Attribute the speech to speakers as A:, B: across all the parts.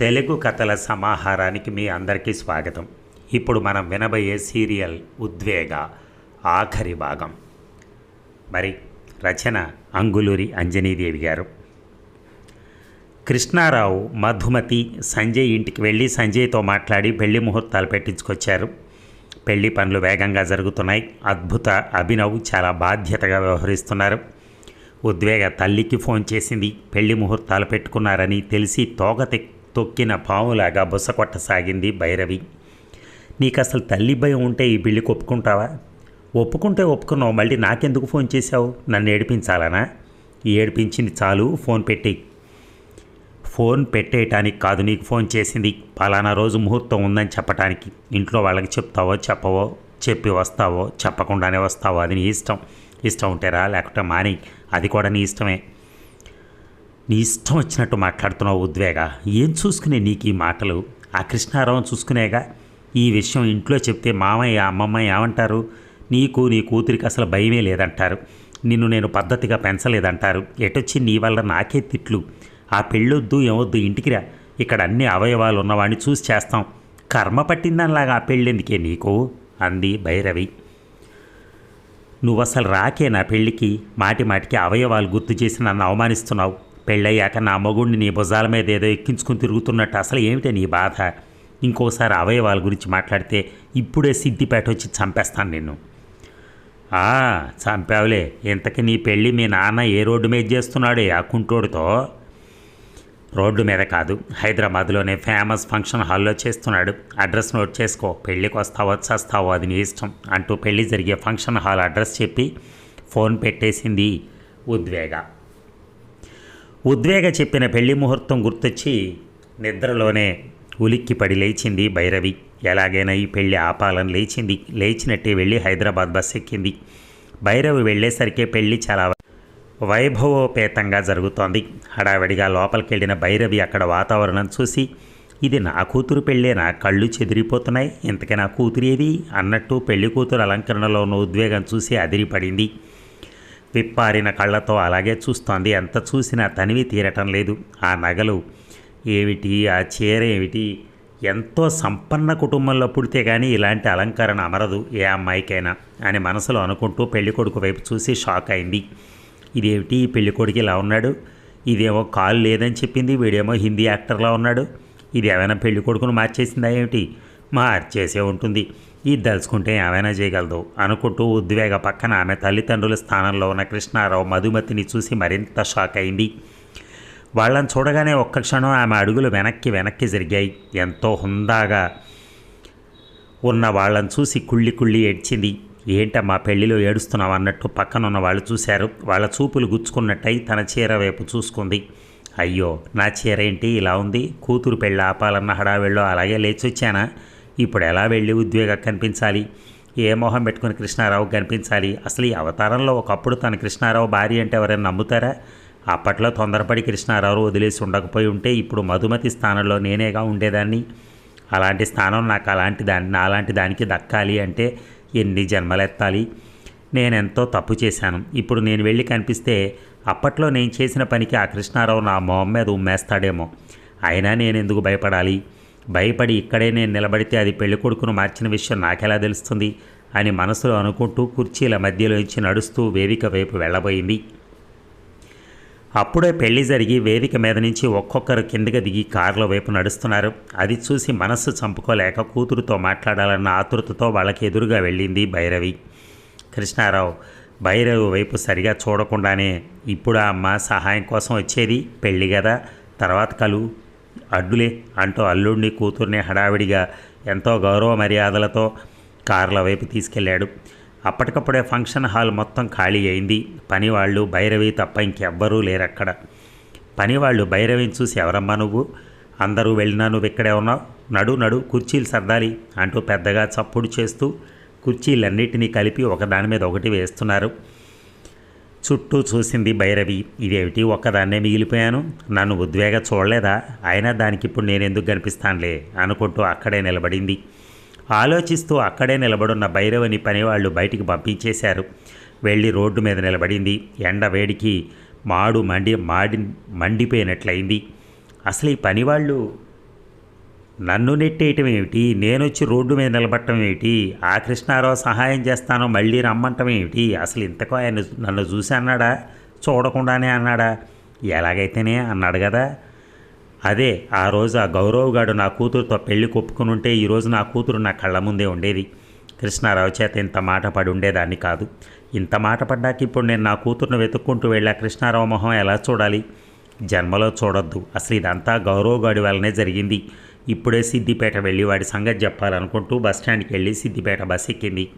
A: తెలుగు కథల సమాహారానికి మీ అందరికీ స్వాగతం. ఇప్పుడు మనం వినబోయే సీరియల్ ఉద్వేగ ఆఖరి భాగం. మరి రచన అంగులూరి అంజనీదేవి గారు. కృష్ణారావు మధుమతి సంజయ్ ఇంటికి వెళ్ళి సంజయ్తో మాట్లాడి పెళ్ళి ముహూర్తాలు పెట్టించుకొచ్చారు. పెళ్ళి పనులు వేగంగా జరుగుతున్నాయి. అద్భుత అభినవ్ చాలా బాధ్యతగా వ్యవహరిస్తున్నారు. ఉద్వేగ తల్లికి ఫోన్ చేసింది. పెళ్ళి ముహూర్తాలు పెట్టుకున్నారని తెలిసి తోగ తొక్కిన పాములాగా బుసకొట్టసాగింది భైరవి. నీకు అసలు తల్లి భయం ఉంటే ఈ పెళ్ళికి ఒప్పుకుంటావా? ఒప్పుకుంటే ఒప్పుకున్నావు మళ్ళీ నాకెందుకు ఫోన్ చేశావు? నన్ను ఏడిపించాలనా? ఏడిపించింది చాలు ఫోన్ పెట్టి. ఫోన్ పెట్టేయటానికి కాదు నీకు ఫోన్ చేసింది. పలానా రోజు ముహూర్తం ఉందని చెప్పటానికి. ఇంట్లో వాళ్ళకి చెప్తావో చెప్పవో చెప్పి వస్తావో చెప్పకుండానే వస్తావో అది నీ ఇష్టం. ఇష్టం ఉంటే రా లేకపోతే మాని అది కూడా నీ ఇష్టమే. నీ ఇష్టం వచ్చినట్టు మాట్లాడుతున్నావు ఉద్వేగ. ఏం చూసుకునే నీకు ఈ మాటలు? ఆ కృష్ణారావు చూసుకునేగా? ఈ విషయం ఇంట్లో చెప్తే మామయ్య అమ్మమ్మ ఏమంటారు? నీకు నీ కూతురికి అసలు భయమే లేదంటారు. నిన్ను నేను పద్ధతిగా పెంచలేదంటారు. ఎటొచ్చి నీ వల్ల నాకే తిట్లు? ఆ పెళ్ళొద్దు ఏమొద్దు ఇంటికి రా. ఇక్కడ అన్ని అవయవాలు ఉన్నవాడిని చూసి చేస్తాం. కర్మ పట్టిందనిలాగా ఆ పెళ్ళెందుకే నీకు? అంది భైరవి. నువ్వు అసలు రాకే నా పెళ్ళికి మాటి మాటికి అవయవాలు గుర్తు చేసి నన్ను అవమానిస్తున్నావు. పెళ్ళయ్యాక నా మగుడిని నీ భుజాల మీద ఏదో ఎక్కించుకుని తిరుగుతున్నట్టు అసలు ఏమిటే నీ బాధ? ఇంకోసారి అవయవాల గురించి మాట్లాడితే ఇప్పుడే సిద్ధిపేట వచ్చి చంపేస్తాను నిన్ను. చంపావులే. ఇంతకీ నీ పెళ్ళి మీ నాన్న ఏ రోడ్డు మీద చేస్తున్నాడే ఆ కుంటోడితో రోడ్డు మీద కాదు హైదరాబాద్లోనే ఫేమస్ ఫంక్షన్ హాల్లో చేస్తున్నాడు. అడ్రస్ నోట్ చేసుకో. పెళ్ళికి వస్తావో వచ్చేస్తావో అది నీ ఇష్టం అంటూ పెళ్ళి జరిగే ఫంక్షన్ హాల్ అడ్రస్ చెప్పి ఫోన్ పెట్టేసింది ఉద్వేగ. ఉద్వేగ చెప్పిన పెళ్ళి ముహూర్తం గుర్తొచ్చి నిద్రలోనే ఉలిక్కిపడి లేచింది భైరవి. ఎలాగైనా ఈ పెళ్ళి ఆపాలని లేచింది. లేచినట్టే వెళ్ళి హైదరాబాద్ బస్ ఎక్కింది. భైరవి వెళ్ళేసరికే పెళ్ళి చాలా వైభవోపేతంగా జరుగుతోంది. హడావిడిగా లోపలికి వెళ్ళిన భైరవి అక్కడ వాతావరణం చూసి ఇది నా కూతురు పెళ్ళేనా కళ్ళు చెదిరిపోతున్నాయి. ఇంతకీ నా కూతురు ఏది? అన్నట్టు పెళ్ళి కూతురు అలంకరణలో ఉన్న ఉద్వేగం చూసి అదిరిపడింది. విప్పారిన కళ్ళతో అలాగే చూస్తోంది. ఎంత చూసినా తనివి తీరటం లేదు. ఆ నగలు ఏమిటి? ఆ చీర ఏమిటి? ఎంతో సంపన్న కుటుంబంలో పుడితే కానీ ఇలాంటి అలంకరణ అమరదు. ఏ అమ్మాయికైనా అని మనసులో అనుకుంటూ పెళ్ళికొడుకు వైపు చూసి షాక్ అయింది. ఇదేమిటి? ఈ పెళ్ళికొడుకు ఇలా ఉన్నాడు? ఇదేమో కాలు లేదని చెప్పింది. వీడేమో హిందీ యాక్టర్లా ఉన్నాడు. ఇది ఏమైనా పెళ్ళికొడుకును మార్చేసిందా ఏమిటి? మార్చేసే ఉంటుంది. ఇది దలుచుకుంటే ఏమైనా చేయగలదు అనుకుంటూ ఉద్వేగ పక్కన ఆమె తల్లిదండ్రుల స్థానంలో ఉన్న కృష్ణారావు మధుమతిని చూసి మరింత షాక్ అయింది. వాళ్ళని చూడగానే ఒక్క క్షణం ఆమె అడుగులు వెనక్కి వెనక్కి జరిగాయి. ఎంతో హుందాగా ఉన్న వాళ్ళని చూసి కుళ్ళి కుళ్ళి ఏడ్చింది. ఏంటమ్మా పెళ్ళిలో ఏడుస్తున్నావు అన్నట్టు పక్కన ఉన్న వాళ్ళు చూశారు. వాళ్ళ చూపులు గుచ్చుకున్నట్టయి తన చీర వైపు చూసుకుంది. అయ్యో నా చీర ఏంటి? ఇలా ఉంది? కూతురు పెళ్ళి ఆపాలన్న హడావిళ్ళో అలాగే లేచొచ్చానా? ఇప్పుడు ఎలా వెళ్ళి ఉద్వేగ కనిపించాలి? ఏ మొహం పెట్టుకుని కృష్ణారావు కనిపించాలి? అసలు ఈ అవతారంలో ఒకప్పుడు తన కృష్ణారావు భార్య అంటే ఎవరైనా నమ్ముతారా? అప్పట్లో తొందరపడి కృష్ణారావు వదిలేసి ఉండకపోయి ఉంటే ఇప్పుడు మధుమతి స్థానంలో నేనేగా ఉండేదాన్ని? అలాంటి స్థానం నాకు అలాంటి దాన్ని నాలాంటి దానికి దక్కాలి అంటే ఎన్ని జన్మలెత్తాలి? నేనెంతో తప్పు చేశాను. ఇప్పుడు నేను వెళ్ళి కనిపిస్తే అప్పట్లో నేను చేసిన పనికి ఆ కృష్ణారావు నా మొహం మీద ఉమ్మేస్తాడేమో. అయినా నేను ఎందుకు భయపడాలి? భయపడి ఇక్కడే నేను నిలబడితే అది పెళ్ళికొడుకును మార్చిన విషయం నాకెలా తెలుస్తుంది? అని మనసులో అనుకుంటూ కుర్చీల మధ్యలోంచి నడుస్తూ వేదిక వైపు వెళ్ళబోయింది. అప్పుడే పెళ్ళి జరిగి వేదిక మీద నుంచి ఒక్కొక్కరు కిందకి దిగి కారుల వైపు నడుస్తున్నారు. అది చూసి మనస్సు చంపుకోలేక కూతురుతో మాట్లాడాలన్న ఆతృతతో వాళ్ళకి ఎదురుగా వెళ్ళింది భైరవి. కృష్ణారావు భైరవి వైపు సరిగా చూడకుండానే ఇప్పుడు ఆ అమ్మ సహాయం కోసం వచ్చేది? పెళ్ళి కదా తర్వాత కలు. అడ్డులే అంటూ అల్లుడిని కూతుర్ని హడావిడిగా ఎంతో గౌరవ మర్యాదలతో కార్ల వైపు తీసుకెళ్ళాడు. అప్పటికప్పుడే ఫంక్షన్ హాల్ మొత్తం ఖాళీ అయింది. పనివాళ్ళు భైరవి తప్ప ఇంకెవ్వరూ లేరక్కడ. పనివాళ్ళు భైరవిని చూసి ఎవరమ్మా నువ్వు? అందరూ వెళ్ళినా నువ్వు ఇక్కడే ఉన్నావు? నడు నడు కుర్చీలు సర్దాలి అంటూ పెద్దగా చప్పుడు చేస్తూ కుర్చీలన్నిటినీ కలిపి ఒకదాని మీద ఒకటి వేస్తున్నారు. చుట్టూ చూసింది భైరవి. ఇదేమిటి? ఒక్కదాన్నే మిగిలిపోయాను? నన్ను ఉద్వేగ చూడలేదా? అయినా దానికి ఇప్పుడు నేను ఎందుకు కనిపిస్తానులే? అనుకుంటూ అక్కడే నిలబడింది. ఆలోచిస్తూ అక్కడే నిలబడున్న భైరవని పనివాళ్ళు బయటికి పంపించేశారు. వెళ్ళి రోడ్డు మీద నిలబడింది. ఎండ వేడికి మాడు మండి మాడి మండిపోయినట్లయింది. అసలు ఈ పనివాళ్ళు నన్ను నెట్టేయటం ఏమిటి? నేనొచ్చి రోడ్డు మీద నిలబడటం ఏమిటి? ఆ కృష్ణారావు సహాయం చేస్తాను మళ్ళీ రమ్మంటం ఏమిటి? అసలు ఇంతకు ఆయన నన్ను చూసి అన్నాడా? చూడకుండానే అన్నాడా? ఎలాగైతేనే అన్నాడు కదా. అదే ఆ రోజు ఆ గౌరవ్ నా కూతురుతో పెళ్ళి కొప్పుకుని ఉంటే ఈరోజు నా కూతురు నా కళ్ళ ముందే ఉండేది. కృష్ణారావు చేత ఇంత మాట పడి ఉండేదాన్ని కాదు. ఇంత మాట పడ్డాక ఇప్పుడు నేను నా కూతురును వెతుక్కుంటూ వెళ్ళా కృష్ణారావు మొహం ఎలా చూడాలి? జన్మలో చూడొద్దు. అసలు ఇదంతా గౌరవగాడి వల్లనే జరిగింది. ఇప్పుడే సిద్దిపేట వెళ్ళి వాడి సంగతి చెప్పాలనుకుంటూ బస్టాండ్కి వెళ్ళి సిద్దిపేట బస్ ఎక్కింది.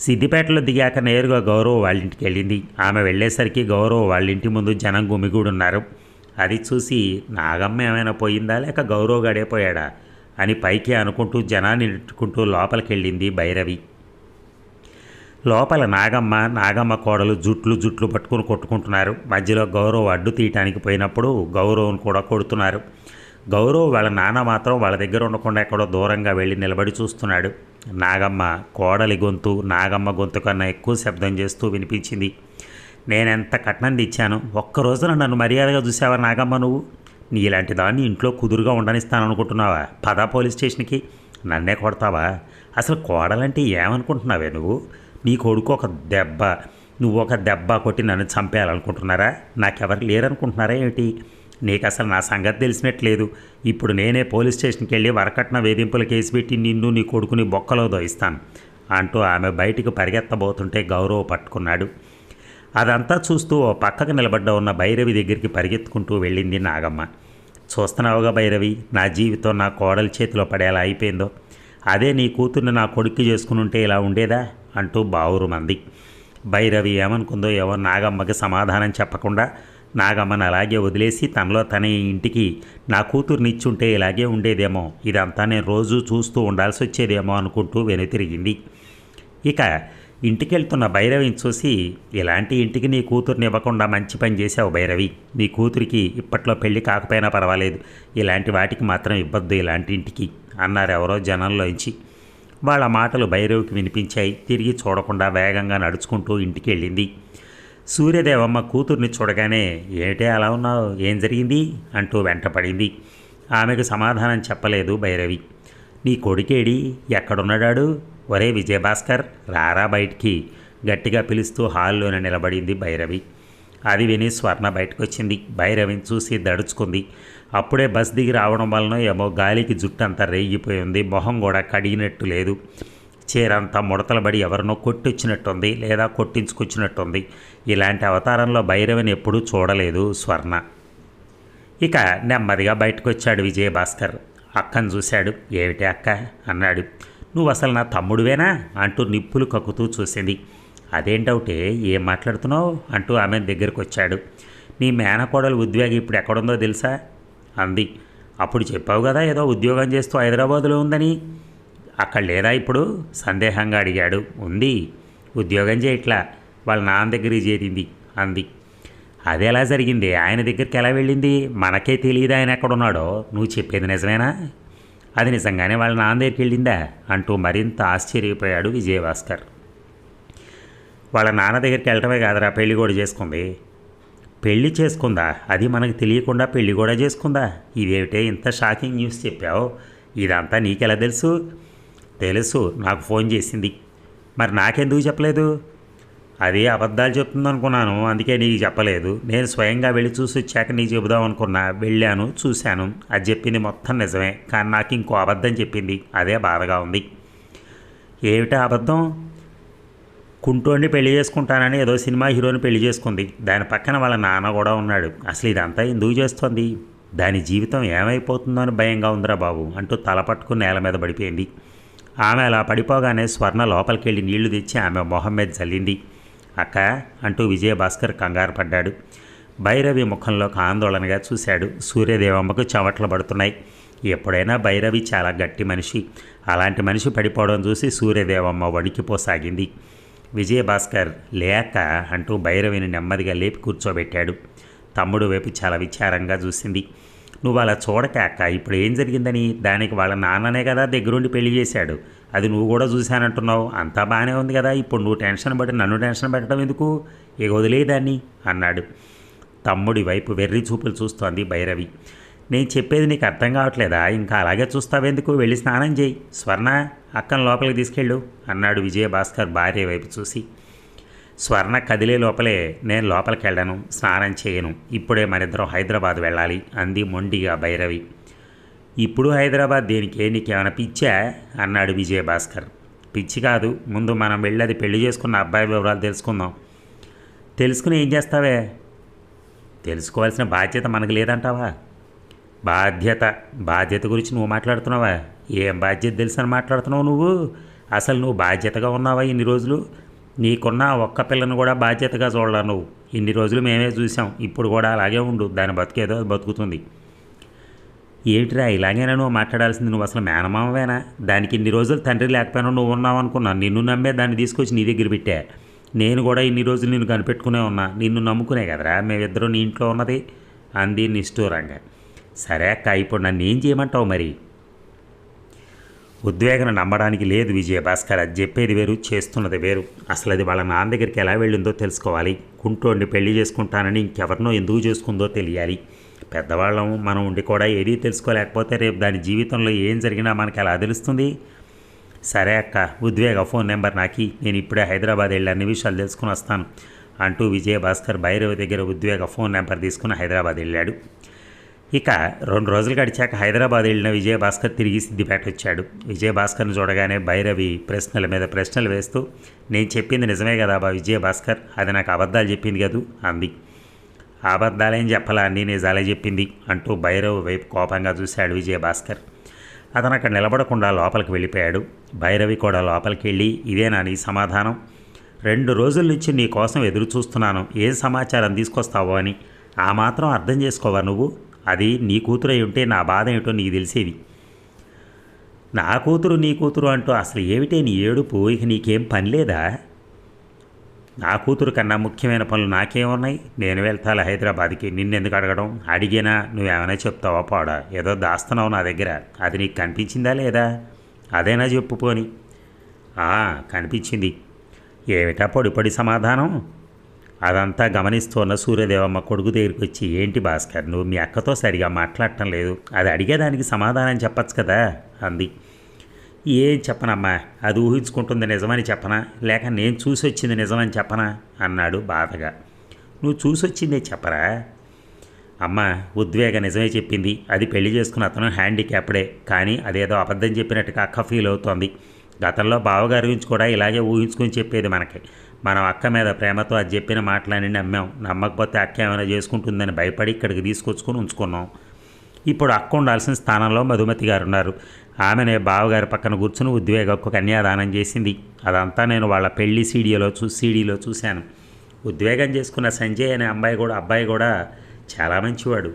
A: సిద్దిపేటలో దిగాక నేరుగా గౌరవ్ వాళ్ళ ఇంటికి వెళ్ళింది. ఆమె వెళ్ళేసరికి గౌరవ్ వాళ్ళ ఇంటి ముందు జనం గుమిగూడున్నారు. అది చూసి నాగమ్మ ఏమైనా పోయిందా? లేక గౌరవ్ గడే పోయాడా? అని పైకి అనుకుంటూ జనాన్ని నెట్టుకుంటూ లోపలికి వెళ్ళింది భైరవి. లోపల నాగమ్మ నాగమ్మ కోడలు జుట్లు జుట్లు పట్టుకుని కొట్టుకుంటున్నారు. మధ్యలో గౌరవ్ అడ్డు తీయటానికి పోయినప్పుడు గౌరవ్ను కూడా కొడుతున్నారు. గౌరవ్ వాళ్ళ నాన్న మాత్రం వాళ్ళ దగ్గర ఉండకుండా ఎక్కడో దూరంగా వెళ్ళి నిలబడి చూస్తున్నాడు. నాగమ్మ కోడలి గొంతు నాగమ్మ గొంతు కన్నా ఎక్కువ శబ్దం చేస్తూ వినిపించింది. నేనెంత కట్నం తెచ్చాను? ఒక్క రోజున నన్ను మర్యాదగా చూసావా నాగమ్మ నువ్వు? నీ ఇలాంటి దాన్ని ఇంట్లో కుదురుగా ఉండనిస్తాను అనుకుంటున్నావా? పదా పోలీస్ స్టేషన్కి. నన్నే కొడతావా? అసలు కోడలంటే ఏమనుకుంటున్నావే నువ్వు? నీ కొడుకు ఒక దెబ్బ నువ్వు ఒక దెబ్బ కొట్టి నన్ను చంపేయాలనుకుంటున్నారా? నాకెవరు లేరనుకుంటున్నారా ఏమిటి నీకు అసలు నా సంగతి తెలిసినట్లేదు. ఇప్పుడు నేనే పోలీస్ స్టేషన్కి వెళ్ళి వరకట్న వేధింపుల కేసు పెట్టి నిన్ను నీ కొడుకుని బొక్కలో దోయిస్తాను అంటూ ఆమె బయటికి పరిగెత్తబోతుంటే గౌరవ పట్టుకున్నాడు. అదంతా చూస్తూ ఓ పక్కకు నిలబడ్డ ఉన్న భైరవి దగ్గరికి పరిగెత్తుకుంటూ వెళ్ళింది నాగమ్మ. చూస్తున్నావుగా భైరవి నా జీవితం నా కోడలి చేతిలో పడేలా అయిపోయిందో? అదే నీ కూతుర్ని నా కొడుక్కి చేసుకుని ఉంటే ఇలా ఉండేదా? అంటూ బావురు మంది భైరవి ఏమనుకుందో ఏవో నాగమ్మకి సమాధానం చెప్పకుండా నాగమ్మని అలాగే వదిలేసి తనలో తన ఇంటికి నా కూతుర్నిచ్చుంటే ఇలాగే ఉండేదేమో ఇదంతా నేను రోజు చూస్తూ ఉండాల్సి వచ్చేదేమో అనుకుంటూ వెనుతిరిగింది. ఇక ఇంటికెళ్తున్న భైరవిని చూసి ఇలాంటి ఇంటికి నీ కూతుర్ని ఇవ్వకుండా మంచి పని చేసావు భైరవి. నీ కూతురికి ఇప్పట్లో పెళ్ళి కాకపోయినా పర్వాలేదు. ఇలాంటి వాటికి మాత్రం ఇవ్వద్దు ఇలాంటి ఇంటికి అన్నారు ఎవరో జనంలోంచి. వాళ్ళ మాటలు భైరవికి వినిపించాయి. తిరిగి చూడకుండా వేగంగా నడుచుకుంటూ ఇంటికి వెళ్ళింది సూర్యదేవమ్మ కూతుర్ని చూడగానే ఏటే అలా ఉన్నావు? ఏం జరిగింది? అంటూ వెంటపడింది. ఆమెకు సమాధానం చెప్పలేదు భైరవి. నీ కొడుకేడి? ఎక్కడున్నాడాడు? ఒరే విజయభాస్కర్ రారా బయటికి గట్టిగా పిలుస్తూ హాల్లోనే నిలబడింది భైరవి. అది విని స్వర్ణ బయటకొచ్చింది. భైరవిని చూసి దడుచుకుంది. అప్పుడే బస్ దిగి రావడం వలన ఏమో గాలికి జుట్టు అంతా రేగిపోయింది. మొహం కూడా కడిగినట్టు లేదు. చీరంతా ముడతలబడి ఎవరినో కొట్టించినట్టుంది లేదా కొట్టించుకొచ్చినట్టుంది. ఇలాంటి అవతారంలో భైరవిని ఎప్పుడూ చూడలేదు స్వర్ణ. ఇక నెమ్మదిగా బయటకు వచ్చాడు విజయభాస్కర్. అక్కను చూశాడు. ఏమిటి అక్క? అన్నాడు. నువ్వు అసలు నా తమ్ముడువేనా? అంటూ నిప్పులు కక్కుతూ చూసింది. అదేంటవుటే ఏం మాట్లాడుతున్నావు? అంటూ ఆమె దగ్గరికి వచ్చాడు నీ మేనకోడలు ఉద్యోగం ఇప్పుడు ఎక్కడుందో తెలుసా? అంది. అప్పుడు చెప్పావు కదా ఏదో ఉద్యోగం చేస్తూ హైదరాబాదులో ఉందని. అక్కడ లేదా ఇప్పుడు? సందేహంగా అడిగాడు. ఉంది. ఉద్యోగం చేయట్లా వాళ్ళ నాన్న దగ్గర చేరింది. అంది. అది ఎలా జరిగింది? ఆయన దగ్గరికి ఎలా వెళ్ళింది? మనకే తెలియదు ఆయన ఎక్కడున్నాడో. నువ్వు చెప్పేది నిజమేనా? అది నిజంగానే వాళ్ళ నాన్న దగ్గరికి వెళ్ళిందా? అంటూ మరింత ఆశ్చర్యపోయాడు విజయభాస్కర్. వాళ్ళ నాన్న దగ్గరికి వెళ్ళటమే కాదురా. పెళ్ళి కూడా చేసుకుంది. పెళ్ళి చేసుకుందా? అది మనకు తెలియకుండా పెళ్ళి కూడా చేసుకుందా? ఇదేమిటే ఇంత షాకింగ్ న్యూస్ చెప్పావు? ఇదంతా నీకెలా తెలుసు? తెలుసు నాకు ఫోన్ చేసింది. మరి నాకెందుకు చెప్పలేదు? అది అబద్ధాలు చెప్తుంది అనుకున్నాను అందుకే నీకు చెప్పలేదు. నేను స్వయంగా వెళ్ళి చూసి వచ్చాక నీకు చెబుదాం అనుకున్నా. వెళ్ళాను చూశాను. అది చెప్పింది మొత్తం నిజమే కానీ నాకు ఇంకో అబద్ధం చెప్పింది. అదే బాధగా ఉంది. ఏమిటా అబద్ధం? కుంటోడిని పెళ్ళి చేసుకుంటానని ఏదో సినిమా హీరోని పెళ్ళి చేసుకుంది. దాని పక్కన వాళ్ళ నాన్న కూడా ఉన్నాడు. అసలు ఇదంతా ఎందుకు చేస్తోంది? దాని జీవితం ఏమైపోతుందో అని భయంగా ఉందిరా బాబు అంటూ తల పట్టుకుని నేల మీద పడిపోయింది. ఆమె అలా పడిపోగానే స్వర్ణ లోపలికి వెళ్ళి నీళ్ళు తెచ్చి ఆమె మొహం మీద చల్లింది అక్క అంటూ విజయభాస్కర్ కంగారు పడ్డాడు. భైరవి ముఖంలోకి ఆందోళనగా చూశాడు. సూర్యదేవమ్మకు చెమట్లు పడుతున్నాయి. ఎప్పుడైనా భైరవి చాలా గట్టి మనిషి. అలాంటి మనిషి పడిపోవడం చూసి సూర్యదేవమ్మ వణికిపోసాగింది. విజయభాస్కర్ లేక అంటూ భైరవిని నెమ్మదిగా లేపి కూర్చోబెట్టాడు. తమ్ముడు వైపు చాలా విచారంగా చూసింది. నువ్వు అలా చూడక అక్క ఇప్పుడు ఏం జరిగిందని? దానికి వాళ్ళ నాన్ననే కదా దగ్గరుండి పెళ్ళి చేశాడు. అది నువ్వు కూడా చూశానంటున్నావు. అంతా బాగానే ఉంది కదా. ఇప్పుడు నువ్వు టెన్షన్ పడి నన్ను టెన్షన్ పెట్టడం ఎందుకు? ఇక వదిలేదాన్ని అన్నాడు. తమ్ముడి వైపు వెర్రి చూపులు చూస్తోంది భైరవి. నేను చెప్పేది నీకు అర్థం కావట్లేదా? ఇంకా అలాగే చూస్తావెందుకు? వెళ్ళి స్నానం చేయి. స్వర్ణ అక్కను లోపలికి తీసుకెళ్ళు అన్నాడు విజయభాస్కర్ భార్య వైపు చూసి. స్వర్ణ కదిలే లోపలే నేను లోపలికి వెళ్ళను స్నానం చేయను. ఇప్పుడే మనిద్దరం హైదరాబాద్ వెళ్ళాలి అంది మొండిగా భైరవి. ఇప్పుడు హైదరాబాద్ దేనికి నీకేమైనా పిచ్చా? అన్నాడు విజయభాస్కర్. పిచ్చి కాదు ముందు మనం వెళ్ళి అది పెళ్ళి చేసుకున్న అబ్బాయి వివరాలు తెలుసుకుందాం. తెలుసుకుని ఏం చేస్తావే? తెలుసుకోవాల్సిన బాధ్యత మనకు లేదంటావా? బాధ్యత బాధ్యత గురించి నువ్వు మాట్లాడుతున్నావా? ఏం బాధ్యత తెలుసు అని మాట్లాడుతున్నావు నువ్వు? అసలు నువ్వు బాధ్యతగా ఉన్నావా ఇన్ని రోజులు? నీకున్న ఒక్క పిల్లను కూడా బాధ్యతగా చూడాల నువ్వు. ఇన్ని రోజులు మేమే చూసాం ఇప్పుడు కూడా అలాగే ఉండు. దాని బతికేదో బతుకుతుంది. ఏమిట్రా ఇలాగైనా నువ్వు మాట్లాడాల్సింది? నువ్వు అసలు మేనమామవేనా? దానికి ఇన్ని రోజులు తండ్రి లేకపోయినా నువ్వు ఉన్నావు అనుకున్నాను నిన్ను నమ్మే దాన్ని తీసుకొచ్చి నీ దగ్గర పెట్టా. నేను కూడా ఇన్ని రోజులు నిన్ను కనిపెట్టుకునే ఉన్నా. నిన్ను నమ్ముకునే కదరా? మేమిద్దరం నీ ఇంట్లో ఉన్నది. అంది నిష్ఠూరంగా. సరే అక్క ఇప్పుడు నన్ను ఏం చేయమంటావు మరి? ఉద్వేగం నమ్మడానికి లేదు విజయభాస్కర్. అది చెప్పేది వేరు చేస్తున్నది వేరు. అసలు అది వాళ్ళ నాన్న దగ్గరికి ఎలా వెళ్ళిందో తెలుసుకోవాలి. కుంటోండి పెళ్ళి చేసుకుంటానని ఇంకెవరినో ఎందుకు చేసుకుందో తెలియాలి. పెద్దవాళ్ళం మనం ఉండి కూడా ఏదీ తెలుసుకోలేకపోతే రేపు దాని జీవితంలో ఏం జరిగినా మనకి ఎలా తెలుస్తుంది? సరే అక్క ఉద్వేగ ఫోన్ నెంబర్ నాకి. నేను ఇప్పుడే హైదరాబాద్ వెళ్ళి అన్ని విషయాలు తెలుసుకుని వస్తాను. అంటూ విజయభాస్కర్ భైరవ దగ్గర ఉద్వేగ ఫోన్ నెంబర్ తీసుకుని హైదరాబాద్ వెళ్ళాడు. ఇక రెండు రోజులు గడిచాక హైదరాబాద్ వెళ్ళిన విజయభాస్కర్ తిరిగి సిద్దిపేట వచ్చాడు. విజయభాస్కర్ను చూడగానే భైరవి ప్రశ్నల మీద ప్రశ్నలు వేస్తూ నేను చెప్పింది నిజమే కదా బా విజయభాస్కర్ అది నాకు అబద్ధాలు చెప్పింది కదూ? అంది. అబద్ధాలేం చెప్పలా అన్నీ నిజాలే చెప్పింది అంటూ భైరవ్ వైపు కోపంగా చూశాడు విజయభాస్కర్. అతను అక్కడ నిలబడకుండా లోపలికి వెళ్ళిపోయాడు. భైరవి కూడా లోపలికి వెళ్ళి ఇదేనా నీ సమాధానం? రెండు రోజుల నుంచి నీ కోసం ఎదురు చూస్తున్నాను. ఏం సమాచారం తీసుకొస్తావో అని? ఆ మాత్రం అర్థం చేసుకోవా నువ్వు? అది నీ కూతురై ఉంటే నా బాధ ఏమిటో నీకు తెలిసేది. నా కూతురు నీ కూతురు అంటూ అసలు ఏమిటే నీ ఏడుపు? ఇక నీకేం పని లేదా? నా కూతురు కన్నా ముఖ్యమైన పనులు నాకేమున్నాయి నేను వెళ్తాను హైదరాబాద్కి. నిన్నెందుకు అడగడం? అడిగినా? నువ్వేమైనా చెప్తావా పోడా? ఏదో దాస్తున్నావు నా దగ్గర. అది నీకు కనిపించిందా లేదా? అదేనా చెప్పుకొని కనిపించింది. ఏమిటా పొడిపడి సమాధానం? అదంతా గమనిస్తున్న సూర్యదేవమ్మ కొడుకు దగ్గరికి వచ్చి ఏంటి భాస్కర్ నువ్వు మీ అక్కతో సరిగా మాట్లాడటం లేదు. అది అడిగేదానికి సమాధానం చెప్పచ్చు కదా? అంది. ఏం చెప్పనమ్మా అది ఊహించుకుంటుంది నిజమని చెప్పనా? లేక నేను చూసి వచ్చింది నిజమని చెప్పనా? అన్నాడు బాధగా. నువ్వు చూసి వచ్చిందే చెప్పరా? అమ్మ ఉద్వేగ నిజమే చెప్పింది. అది పెళ్ళి చేసుకున్న అతను హ్యాండిక్యాప్డే. కానీ అదేదో అబద్ధం చెప్పినట్టుగా అక్క ఫీల్ అవుతోంది గతంలో బావగారి గురించి కూడా ఇలాగే ఊహించుకొని చెప్పేది మనకి. మనం అక్క మీద ప్రేమతో అది చెప్పిన మాటలని నమ్మాం. నమ్మకపోతే అక్క ఏమైనా చేసుకుంటుందని భయపడి ఇక్కడికి తీసుకొచ్చుకొని ఉంచుకున్నాం. ఇప్పుడు అక్క ఉండాల్సిన స్థానంలో మధుమతి గారు ఉన్నారు ఆమెనే బావగారి పక్కన కూర్చుని ఉద్వేగకు కన్యాదానం చేసింది. అదంతా నేను వాళ్ళ పెళ్ళి సీడీలో చూ సీడీలో చూశాను. ఉద్వేగం చేసుకున్న సంజయ్ అనే అమ్మాయి కూడా అబ్బాయి కూడా చాలా మంచివాడు.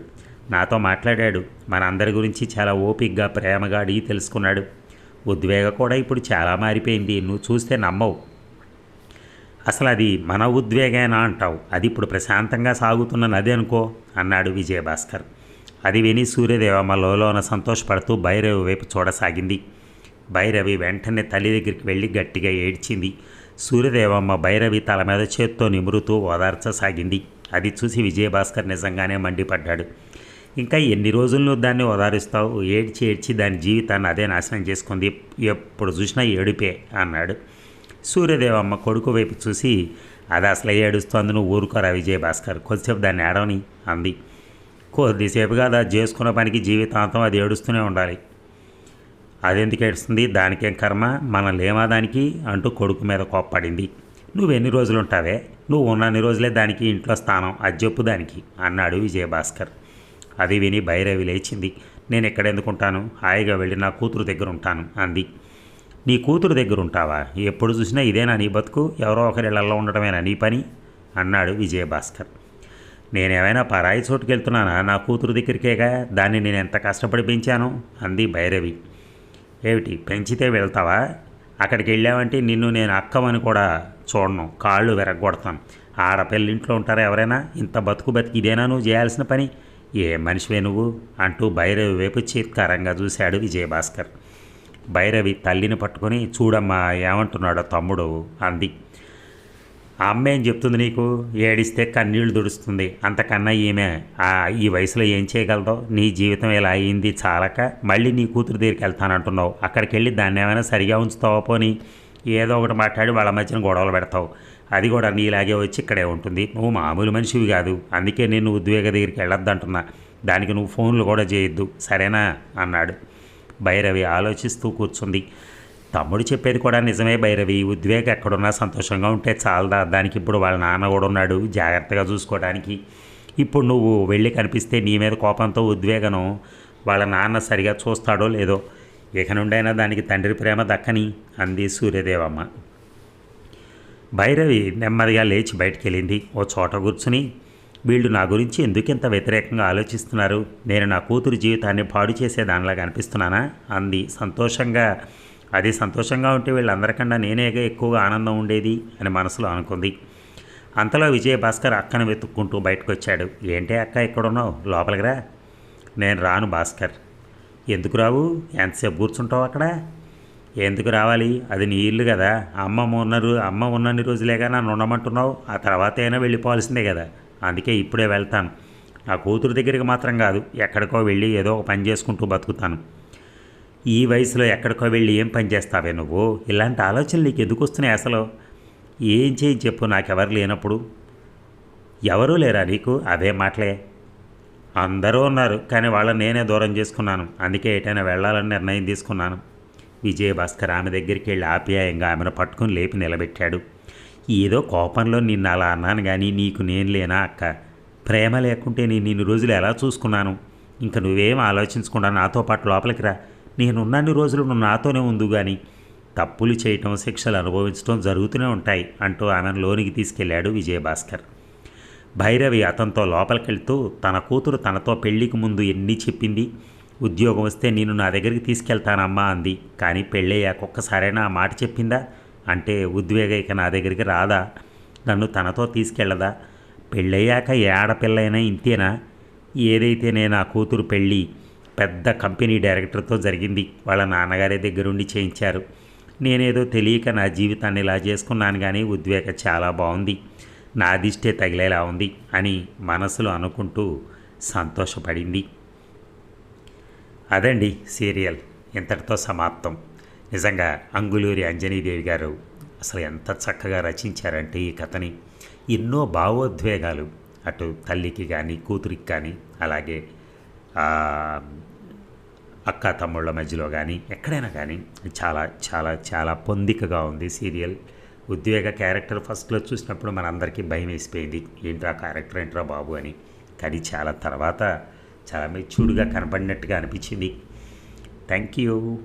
A: నాతో మాట్లాడాడు. మన అందరి గురించి చాలా ఓపిగ్గా ప్రేమగా అడిగి తెలుసుకున్నాడు. ఉద్వేగ కూడా ఇప్పుడు చాలా మారిపోయింది. నువ్వు చూస్తే నమ్మవు. అసలు అది మన ఉద్వేగేనా అంటావు? అది ఇప్పుడు ప్రశాంతంగా సాగుతున్న నది అనుకో అన్నాడు విజయభాస్కర్. అది విని సూర్యదేవమ్మ లోలోన సంతోషపడుతూ భైరవి వైపు చూడసాగింది. భైరవి వెంటనే తల్లి దగ్గరికి వెళ్ళి గట్టిగా ఏడ్చింది. సూర్యదేవమ్మ భైరవి తల మీద చేత్తో నిమురుతూ ఓదార్చసాగింది. అది చూసి విజయభాస్కర్ నిజంగానే మండిపడ్డాడు. ఇంకా ఎన్ని రోజులు దాన్ని ఓదారుస్తావు? ఏడ్చి ఏడ్చి దాని జీవితాన్ని అదే నాశనం చేసుకుంది. ఎప్పుడు చూసినా ఏడుపే అన్నాడు. సూర్యదేవమ్మ కొడుకు వైపు చూసి అది అసలు ఏడుస్తోంది నువ్వు ఊరుకోరా విజయభాస్కర్ కొద్దిసేపు దాన్ని ఏడవని అంది. కొద్దిసేపుగా అది చేసుకున్న పనికి జీవితాంతం అది ఏడుస్తూనే ఉండాలి. అదెందుకు ఏడుస్తుంది? దానికేం కర్మ? మన లేమా దానికి? అంటూ కొడుకు మీద కోప్పడింది. నువ్వు ఎన్ని రోజులు ఉంటావే? నువ్వు ఉన్నన్ని రోజులే దానికి ఇంట్లో స్థానం. అది చెప్పు దానికి అన్నాడు విజయభాస్కర్ అది విని భైరవి లేచింది. నేను ఎక్కడెందుకుంటాను హాయిగా వెళ్ళి నా కూతురు దగ్గర ఉంటాను అంది. నీ కూతురు దగ్గర ఉంటావా ఎప్పుడు చూసినా ఇదేనా నీ బతుకు? ఎవరో ఒకరి ఉండటమేనా నీ పని? అన్నాడు విజయభాస్కర్. నేనేమైనా పరాయి చోటుకి వెళ్తున్నానా నా కూతురు దగ్గరికేగా? దాన్ని నేను ఎంత కష్టపడి పెంచాను? అంది భైరవి. ఏమిటి పెంచితే వెళ్తావా? అక్కడికి వెళ్ళావంటే నిన్ను నేను అక్కమని కూడా చూడను. కాళ్ళు విరగొడతాను ఆడపిల్ల ఇంట్లో ఉంటారా ఎవరైనా? ఇంత బతుకు బతికి ఇదేనా నువ్వు చేయాల్సిన పని? ఏ మనిషివే నువ్వు? అంటూ భైరవి వైపు చీత్కారంగా చూశాడు విజయభాస్కర్. భైరవి తల్లిని పట్టుకొని చూడమ్మా ఏమంటున్నాడో తమ్ముడు? అంది. ఆ అమ్మ ఏం చెప్తుంది నీకు? ఏడిస్తే కన్నీళ్ళు దుడుస్తుంది. అంతకన్నా ఈమె ఈ వయసులో ఏం చేయగలదో? నీ జీవితం ఇలా అయింది చాలక మళ్ళీ నీ కూతురు దగ్గరికి వెళ్తానంటున్నావు. అక్కడికి వెళ్ళి దాన్ని ఏమైనా సరిగా ఉంచుతావో పోని? ఏదో ఒకటి మాట్లాడి వాళ్ళ మధ్యన గొడవలు పెడతావు. అది కూడా నీలాగే వచ్చి ఇక్కడే ఉంటుంది. నువ్వు మామూలు మనిషివి కాదు. అందుకే నేను ఉద్వేగ దగ్గరికి వెళ్ళొద్దంటున్నా. దానికి నువ్వు ఫోన్లు కూడా చేయొద్దు. సరేనా? అన్నాడు. భైరవి ఆలోచిస్తూ కూర్చుంది. తమ్ముడు చెప్పేది కూడా నిజమే భైరవి. ఉద్వేగ ఎక్కడున్నా సంతోషంగా ఉంటే చాలదా దానికి ఇప్పుడు వాళ్ళ నాన్న కూడా ఉన్నాడు జాగ్రత్తగా చూసుకోవడానికి. ఇప్పుడు నువ్వు వెళ్ళి కనిపిస్తే నీ మీద కోపంతో ఉద్వేగను వాళ్ళ నాన్న సరిగా చూస్తాడో లేదో? ఇక నుండైనా దానికి తండ్రి ప్రేమ దక్కని అంది సూర్యదేవమ్మ. భైరవి నెమ్మదిగా లేచి బయటికి వెళ్ళింది. ఓ చోట కూర్చుని వీళ్ళు నా గురించి ఎందుకింత వ్యతిరేకంగా ఆలోచిస్తున్నారు? నేను నా కూతురు జీవితాన్ని పాడు చేసే దానిలాగా అనిపిస్తున్నానా? అంది సంతోషంగా. అది సంతోషంగా ఉంటే వీళ్ళందరికన్నా నేనేగా ఎక్కువగా ఆనందం ఉండేది అని మనసులో అనుకుంది. అంతలో విజయభాస్కర్ అక్కను వెతుక్కుంటూ బయటకు వచ్చాడు ఏంటి అక్క ఎక్కడున్నావు లోపలికి రా. నేను రాను భాస్కర్. ఎందుకు రావు? ఎంతసేపు కూర్చుంటావు అక్కడ? ఎందుకు రావాలి? అది నీ ఇల్లు కదా. అమ్మ ఉన్నరు అమ్మ ఉన్నన్ని రోజులేగా నన్ను ఉండమంటున్నావు. ఆ తర్వాత అయినా వెళ్ళిపోవాల్సిందే కదా. అందుకే ఇప్పుడే వెళ్తాను. ఆ కూతురు దగ్గరికి మాత్రం కాదు ఎక్కడికో వెళ్ళి ఏదో ఒక పని చేసుకుంటూ బతుకుతాను. ఈ వయసులో ఎక్కడికో వెళ్ళి ఏం పని చేస్తావే నువ్వు? ఇలాంటి ఆలోచనలు నీకు ఎందుకు వస్తున్నాయి అసలు? ఏం చేయి చెప్పు నాకెవరు లేనప్పుడు. ఎవరూ లేరా నీకు? అవే మాటలే. అందరూ ఉన్నారు కానీ వాళ్ళని నేనే దూరం చేసుకున్నాను. అందుకే ఎటైనా వెళ్ళాలని నిర్ణయం తీసుకున్నాను. విజయభాస్కర్ ఆమె దగ్గరికి వెళ్ళి ఆప్యాయంగా ఆమెను పట్టుకుని లేపి నిలబెట్టాడు. ఏదో కోపంలో నిన్ను అలా అన్నాను కానీ నీకు నేను లేనా అక్క? ప్రేమ లేకుంటే నేను ఇన్ని రోజులు ఎలా చూసుకున్నాను? ఇంకా నువ్వేం ఆలోచించకుండా నాతో పాటు లోపలికి రా. నేనున్నన్ని రోజులు నువ్వు నాతోనే ఉందు కానీ తప్పులు చేయటం శిక్షలు అనుభవించడం జరుగుతూనే ఉంటాయి అంటూ ఆమెను లోనికి తీసుకెళ్ళాడు విజయభాస్కర్. భైరవి అతనితో లోపలికెళ్తూ తన కూతురు తనతో పెళ్ళికి ముందు ఎన్ని చెప్పింది? ఉద్యోగం వస్తే నేను నా దగ్గరికి తీసుకెళ్తానమ్మా అంది. కానీ పెళ్ళయ్యాక ఒక్కసారైనా ఆ మాట చెప్పిందా? అంటే ఉద్వేగ ఇక నా దగ్గరికి రాదా? నన్ను తనతో తీసుకెళ్ళదా? పెళ్ళయ్యాక ఏ ఆడపిల్లైనా ఇంతేనా? ఏదైతే నేను కూతురు పెళ్ళి పెద్ద కంపెనీ డైరెక్టర్తో జరిగింది వాళ్ళ నాన్నగారి దగ్గరుండి చేయించారు. నేనేదో తెలియక నా జీవితాన్ని ఇలా చేసుకున్నాను కానీ ఉద్వేగ చాలా బాగుంది నా దిష్టే తగిలేలా ఉంది అని మనసులో అనుకుంటూ సంతోషపడింది. అదండి సీరియల్. ఇంతటితో సమాప్తం. నిజంగా అంగులూరి అంజనీదేవి గారు అసలు ఎంత చక్కగా రచించారంటే ఈ కథని. ఎన్నో భావోద్వేగాలు. అటు తల్లికి కానీ కూతురికి కానీ అలాగే అక్క తమ్ముళ్ళ మధ్యలో కానీ ఎక్కడైనా కానీ చాలా చాలా చాలా పొందికగా ఉంది సీరియల్. ఉద్వేగ క్యారెక్టర్ ఫస్ట్లో చూసినప్పుడు మనందరికీ భయం వేసిపోయింది. ఏంట్రా క్యారెక్టర్ ఏంట్రా బాబు అని. కానీ చాలా తర్వాత చాలా మెచ్యూర్డ్గా కనపడినట్టుగా అనిపించింది. Thank you.